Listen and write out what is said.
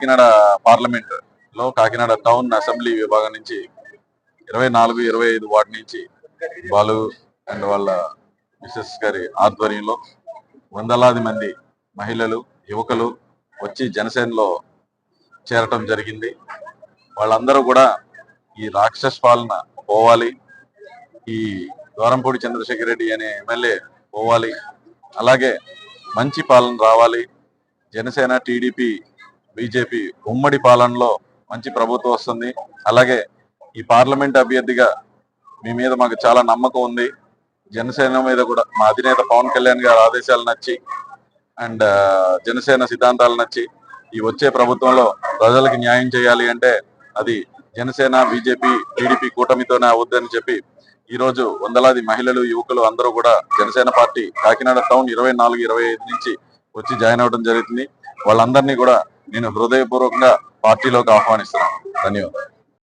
కాకినాడ పార్లమెంట్లో Kakinada town assembly విభాగం నుంచి ఇరవై నాలుగు ఇరవై ఐదు వార్డు నుంచి బాలు అండ్ వాళ్ళ మిసెస్ గారి ఆధ్వర్యంలో వందలాది మంది మహిళలు యువకులు వచ్చి జనసేనలో చేరటం జరిగింది. వాళ్ళందరూ కూడా ఈ రాక్షస పాలన పోవాలి ఈ ద్వారంపూడి చంద్రశేఖర్ రెడ్డి అనే ఎమ్మెల్యే పోవాలి అలాగే మంచి పాలన రావాలి జనసేన టీడీపీ బీజేపీ ఉమ్మడి పాలనలో మంచి ప్రభుత్వం వస్తుంది. అలాగే ఈ పార్లమెంట్ అభ్యర్థిగా మీ మీద మాకు చాలా నమ్మకం ఉంది. జనసేన మీద కూడా మా అధినేత పవన్ కళ్యాణ్ గారి ఆదేశాలు నచ్చి అండ్ జనసేన సిద్ధాంతాలు నచ్చి ఈ వచ్చే ప్రభుత్వంలో ప్రజలకు న్యాయం చేయాలి అంటే అది జనసేన బీజేపీ టీడీపీ కూటమితోనే అవుద్దని చెప్పి ఈరోజు వందలాది మహిళలు యువకులు అందరూ కూడా జనసేన పార్టీ కాకినాడ టౌన్ ఇరవై నాలుగు ఇరవై ఐదు నుంచి వచ్చి జాయిన్ అవ్వడం జరుగుతుంది. వాళ్ళందరినీ కూడా నేను హృదయపూర్వకంగా పార్టీలోకి ఆహ్వానిస్తున్నాను. ధన్యవాదాలు.